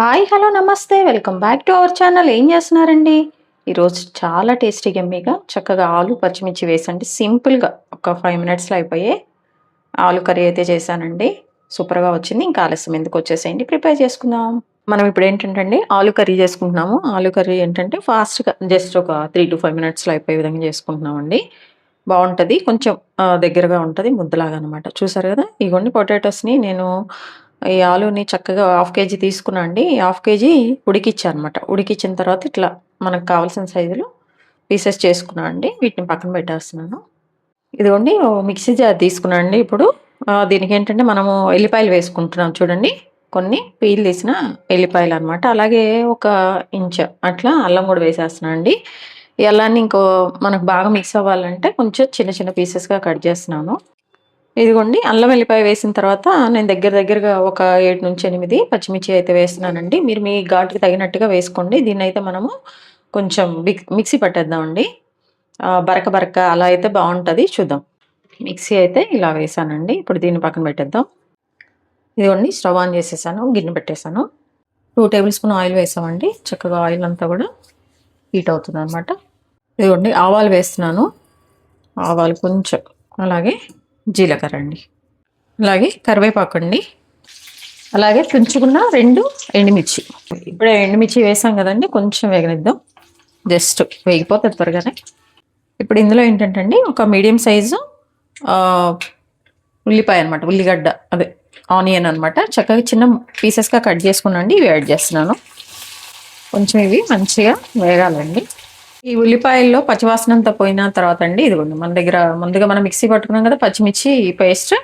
Hi hello నమస్తే. Welcome back to our channel. ఏం చేస్తున్నారండి? ఈరోజు చాలా టేస్టీగా మీగా చక్కగా ఆలు పచ్చిమిర్చి వేసండి. సింపుల్గా ఒక ఫైవ్ మినిట్స్లో అయిపోయే ఆలు కర్రీ అయితే చేశానండి. సూపర్గా వచ్చింది. ఇంకా ఆలస్యం ఎందుకు వచ్చేసేయండి? ప్రిపేర్ చేసుకుందాం. మనం ఇప్పుడు ఏంటంటే అండి ఆలు కర్రీ చేసుకుంటున్నాము. ఆలు కర్రీ ఏంటంటే ఫాస్ట్గా జస్ట్ ఒక త్రీ టు ఫైవ్ మినిట్స్లో అయిపోయే విధంగా చేసుకుంటున్నామండి. బాగుంటుంది. కొంచెం దగ్గరగా ఉంటుంది. ముద్దలాగా అనమాట చూసారు కదా? ఇగోండి పొటాటోస్ని నేను ఈ ఆలుని చక్కగా హాఫ్ కేజీ తీసుకున్నా అండి. హాఫ్ కేజీ ఉడికిచ్చా అనమాట ఉడికిచ్చిన తర్వాత ఇట్లా మనకు కావాల్సిన సైజులో పీసెస్ చేసుకున్నా అండి. వీటిని పక్కన పెట్టేస్తున్నాను. ఇదిగోండి మిక్సీ జార్ తీసుకున్నా అండి ఇప్పుడు. దీనికి ఏంటంటే మనము ఎల్లిపాయలు వేసుకుంటున్నాం చూడండి. కొన్ని పీల్ తీసిన ఎల్లిపాయలు అనమాట అలాగే ఒక ఇంచ్ అట్లా అల్లం కూడా వేసేస్తున్నా అండి. ఈ అల్లాన్ని ఇంకో మనకు బాగా మిక్స్ అవ్వాలంటే కొంచెం చిన్న చిన్న పీసెస్గా కట్ చేస్తున్నాను. ఇదిగోండి అల్లం వెల్లిపాయ వేసిన తర్వాత నేను దగ్గర దగ్గరగా ఒక ఏడు నుంచి ఎనిమిది పచ్చిమిర్చి అయితే వేస్తున్నానండి. మీరు మీ ఘాటుకి తగినట్టుగా వేసుకోండి. దీన్ని అయితే మనము కొంచెం మిక్సీ పట్టేద్దామండి. బరక బరక అలా అయితే బాగుంటుంది. చూద్దాం. మిక్సీ అయితే ఇలా వేసానండి. ఇప్పుడు దీన్ని పక్కన పెట్టేద్దాం. ఇదిగోండి స్టవ్ ఆన్ చేసేసాను గిన్నె పెట్టేశాను టూ టేబుల్ స్పూన్ ఆయిల్ వేసామండి. చక్కగా ఆయిల్ అంతా కూడా హీట్ అవుతుంది అనమాట ఇదిగోండి ఆవాలు వేస్తున్నాను. ఆవాలు కొంచెం అలాగే జీలకర్ర అండి. అలాగే కరివేపాకు అండి. అలాగే తుంచుకున్న రెండు ఎండుమిర్చి. ఇప్పుడే ఎండుమిర్చి వేసాం కదండి కొంచెం వేగనిద్దాం. జస్ట్ వేగిపోతుంది త్వరగానే. ఇప్పుడు ఇందులో ఏంటంటే అండి ఒక మీడియం సైజు ఉల్లిపాయ అనమాట ఉల్లిగడ్డ అదే ఆనియన్ అనమాట చక్కగా చిన్న పీసెస్గా కట్ చేసుకున్నాండి ఇవి యాడ్ చేస్తున్నాను. కొంచెం ఇవి మంచిగా వేగాలండి. ఈ ఉల్లిపాయల్లో పచ్చివాసన అంతా పోయిన తర్వాత అండి ఇదిగోండి మన దగ్గర ముందుగా మనం మిక్సీ పట్టుకున్నాం కదా పచ్చిమిర్చి పేస్ట్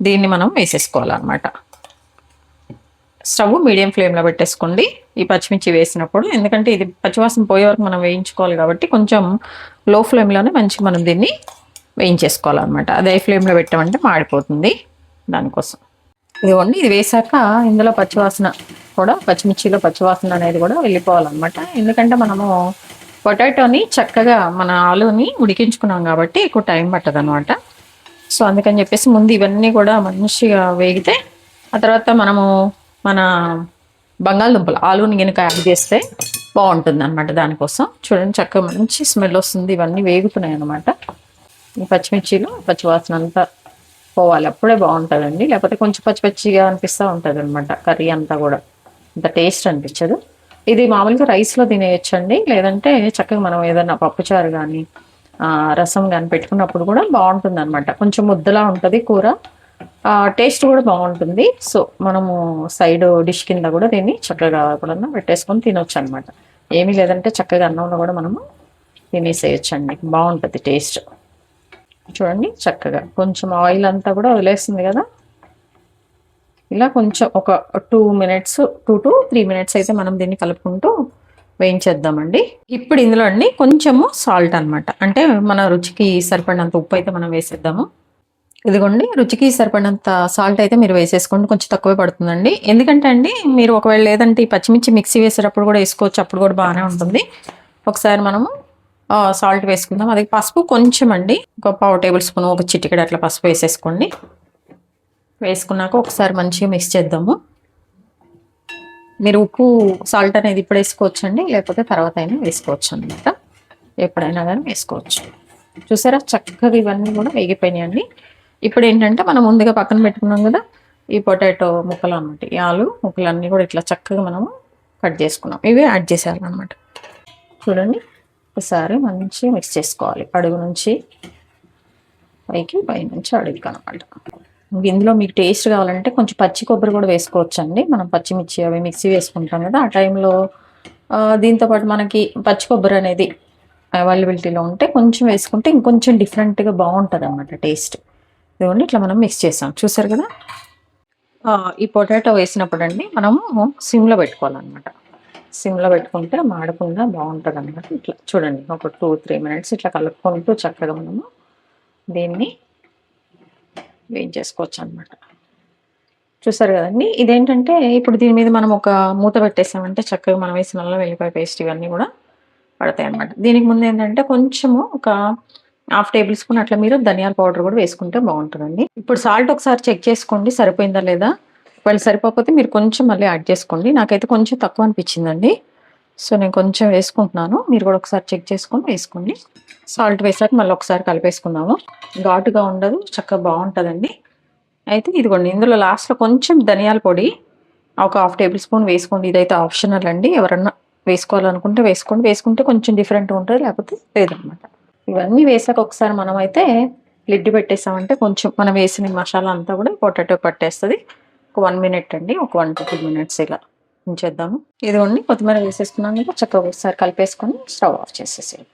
దీన్ని మనం వేసేసుకోవాలన్నమాట. స్టవ్ మీడియం ఫ్లేమ్లో పెట్టేసుకోండి ఈ పచ్చిమిర్చి వేసినప్పుడు. ఎందుకంటే ఇది పచ్చివాసన పోయే వరకు మనం వేయించుకోవాలి కాబట్టి కొంచెం లో ఫ్లేమ్లోనే మంచిగా మనం దీన్ని వేయించేసుకోవాలన్నమాట. అదే ఫ్లేమ్లో పెట్టామంటే మాడిపోతుంది దానికోసం. ఇదిగోండి ఇది వేసాక ఇందులో పచ్చివాసన కూడా పచ్చిమిర్చిలో పచ్చివాసన అనేది కూడా వెళ్ళిపోవాలన్నమాట. ఎందుకంటే మనము పొటాటోని చక్కగా మన ఆలుని ఉడికించుకున్నాం కాబట్టి ఎక్కువ టైం పట్టదు అనమాట సో అందుకని చెప్పేసి ముందు ఇవన్నీ కూడా మంచిగా వేగితే ఆ తర్వాత మనము మన బంగాళదుంపలు ఆలుని కనుక యాడ్ చేస్తే బాగుంటుంది అనమాట దానికోసం. చూడండి చక్కగా మంచి స్మెల్ వస్తుంది. ఇవన్నీ వేగుతున్నాయి అనమాట ఈ పచ్చిమిర్చిలో పచ్చివాసన అంతా పోవాలి. అప్పుడే బాగుంటుందండి. లేకపోతే కొంచెం పచ్చి పచ్చిగా అనిపిస్తూ ఉంటుంది అనమాట కర్రీ అంతా కూడా. అంత టేస్ట్ అనిపించదు. ఇది మామూలుగా రైస్లో తినేయచ్చండి. లేదంటే చక్కగా మనం ఏదైనా పప్పుచారు కానీ రసం కానీ పెట్టుకున్నప్పుడు కూడా బాగుంటుంది అనమాట కొంచెం ముద్దలా ఉంటుంది కూర. టేస్ట్ కూడా బాగుంటుంది. సో మనము సైడ్ డిష్ కింద కూడా దీన్ని చక్కగా కూడా పెట్టేసుకొని తినొచ్చు అనమాట ఏమీ లేదంటే చక్కగా అన్నంలో కూడా మనము తినేసేయచ్చండి. బాగుంటుంది టేస్ట్. చూడండి చక్కగా. కొంచెం ఆయిల్ అంతా కూడా వదిలేస్తుంది కదా. ఇలా కొంచెం ఒక two minutes two to three minutes అయితే మనం దీన్ని కలుపుకుంటూ వేయించేద్దామండి. ఇప్పుడు ఇందులో అండి కొంచెము సాల్ట్ అన్నమాట. అంటే మన రుచికి సరిపడినంత ఉప్పు అయితే మనం వేసేద్దాము. ఇదిగోండి రుచికి సరిపడినంత సాల్ట్ అయితే మీరు వేసేసుకోండి. కొంచెం తక్కువే పడుతుందండి. ఎందుకంటే అండి మీరు ఒకవేళ లేదంటే ఈ పచ్చిమిర్చి మిక్సీ వేసేటప్పుడు కూడా వేసుకోవచ్చు. అప్పుడు కూడా బాగానే ఉంటుంది. ఒకసారి మనము సాల్ట్ వేసుకుందాం. అది పసుపు కొంచెం అండి. ఒక పావు టేబుల్ స్పూన్ ఒక చిటికెడు అట్లా పసుపు వేసేసుకోండి. వేసుకున్నాక ఒకసారి మంచిగా మిక్స్ చేద్దాము. మీరు ఉప్పు సాల్ట్ అనేది ఇప్పుడు వేసుకోవచ్చు అండి లేకపోతే తర్వాత అయినా వేసుకోవచ్చు అనమాట ఎప్పుడైనా కానీ వేసుకోవచ్చు. చూసారా? చక్కగా ఇవన్నీ కూడా వేగిపోయినాయండి ఇప్పుడు ఏంటంటే మనం ముందుగా పక్కన పెట్టుకున్నాం కదా ఈ పొటాటో ముక్కలు అనమాట ఈ ఆలు ముక్కలన్నీ కూడా ఇట్లా చక్కగా మనము కట్ చేసుకున్నాం. ఇవి యాడ్ చేసేయాలన్నమాట. చూడండి. ఒకసారి మంచిగా మిక్స్ చేసుకోవాలి. అడుగు నుంచి పైకి పై నుంచి అడుగుకి అనమాట ఇందులో మీకు టేస్ట్ కావాలంటే కొంచెం పచ్చి కొబ్బరి కూడా వేసుకోవచ్చండి. మనం పచ్చిమిర్చి అవి మిక్సీ వేసుకుంటాం కదా ఆ టైంలో దీంతోపాటు దీంతో పాటు మనకి పచ్చి కొబ్బరి అనేది అవైలబిలిటీలో ఉంటే కొంచెం వేసుకుంటే ఇంకొంచెం డిఫరెంట్గా బాగుంటుంది అనమాట టేస్ట్. ఇదిగోండి ఇట్లా మనం మిక్స్ చేసాం. చూసారు కదా? ఈ పొటాటో వేసినప్పుడు అండి మనము సిమ్లో పెట్టుకోవాలన్నమాట. సిమ్లో పెట్టుకుంటే మాడకుండా బాగుంటుంది అనమాట ఇట్లా చూడండి ఒక టూ త్రీ మినిట్స్ ఇట్లా కలుపుకుంటూ చక్కగా మనము దీన్ని వేయించేసుకోవచ్చు అనమాట చూసారు కదండి? ఇదేంటంటే ఇప్పుడు దీని మీద మనం ఒక మూత పెట్టేసామంటే చక్కగా మనం వేసిన అల్లం వెల్లిపాయ పేస్ట్ ఇవన్నీ కూడా పడతాయి అనమాట దీనికి ముందు ఏంటంటే కొంచెము ఒక హాఫ్ టేబుల్ స్పూన్ అట్లా మీరు ధనియాల పౌడర్ కూడా వేసుకుంటే బాగుంటుందండి. ఇప్పుడు సాల్ట్ ఒకసారి చెక్ చేసుకోండి సరిపోయిందా లేదా? ఒకవేళ సరిపోకపోతే మీరు కొంచెం మళ్ళీ యాడ్ చేసుకోండి. నాకైతే కొంచెం తక్కువ అనిపించిందండి. సో నేను కొంచెం వేసుకుంటున్నాను. మీరు కూడా ఒకసారి చెక్ చేసుకొని వేసుకోండి. సాల్ట్ వేసాక మళ్ళీ ఒకసారి కలిపేసుకుందాము. ఘాటుగా ఉండదు చక్కగా బాగుంటుందండి. అయితే ఇదిగోండి ఇందులో లాస్ట్లో కొంచెం ధనియాల పొడి ఒక హాఫ్ టేబుల్ స్పూన్ వేసుకోండి. ఇదైతే ఆప్షనల్ అండి. ఎవరన్నా వేసుకోవాలనుకుంటే వేసుకోండి. వేసుకుంటే కొంచెం డిఫరెంట్గా ఉంటుంది లేకపోతే లేదనమాట. ఇవన్నీ వేసాక ఒకసారి మనం అయితే లిడ్ పెట్టేసామంటే కొంచెం మనం వేసిన మసాలా అంతా కూడా పొటాటో పట్టేస్తుంది. ఒక వన్ మినిట్ అండి ఒక వన్ టు టూ మినిట్స్ ఇలా. ఉంచేద్దాము. ఇదిగోండి కొత్తిమీర వేసేసుకున్నాం కదా చక్కగా ఒకసారి కలిపేసుకొని స్టవ్ ఆఫ్ చేసేసేయాలి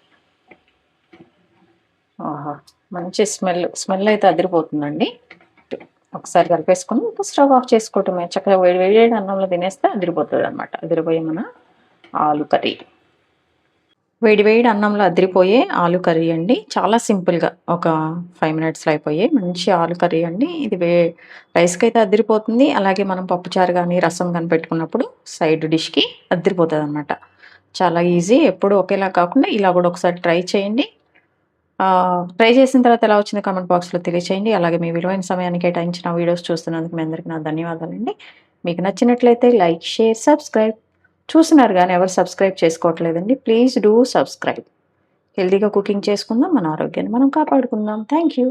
ఆహా మంచి స్మెల్ స్మెల్ అయితే అదిరిపోతుందండి. ఒకసారి కలిపేసుకుని ఇంకా స్టవ్ ఆఫ్ చేసుకోవటమే. చక్కగా వేడి వేడి అన్నంలో తినేస్తే అదిరిపోతుంది అనమాట అదిరిపోయే మన ఆలు కర్రీ. వేడి వేడి అన్నంలో అదిరిపోయే ఆలు కర్రీ అండి. చాలా సింపుల్గా ఒక ఫైవ్ మినిట్స్లో అయిపోయే. మంచి ఆలు కర్రీ అండి. ఇది వే రైస్కి అయితే అదిరిపోతుంది. అలాగే మనం పప్పుచారు కానీ రసం కానీ పెట్టుకున్నప్పుడు సైడ్ డిష్కి అదిరిపోతుంది అనమాట చాలా ఈజీ. ఎప్పుడు ఒకేలా కాకుండా ఇలా కూడా ఒకసారి ట్రై చేయండి. ట్రై చేసిన తర్వాత ఎలా వచ్చిందో కామెంట్ బాక్స్లో తెలియచేయండి. అలాగే మీ విలువైన సమయాన్ని కేటాయించిన వీడియోస్ చూస్తున్నందుకు మీ అందరికీ నా ధన్యవాదాలండి. మీకు నచ్చినట్లయితే లైక్ షేర్ సబ్స్క్రైబ్. చూస్తున్నారు కానీ ఎవరు సబ్స్క్రైబ్ చేసుకోవట్లేదండి. ప్లీజ్ డూ సబ్స్క్రైబ్ హెల్తీగా కుకింగ్ చేసుకుందాం మన ఆరోగ్యాన్ని మనం కాపాడుకుందాం. Thank you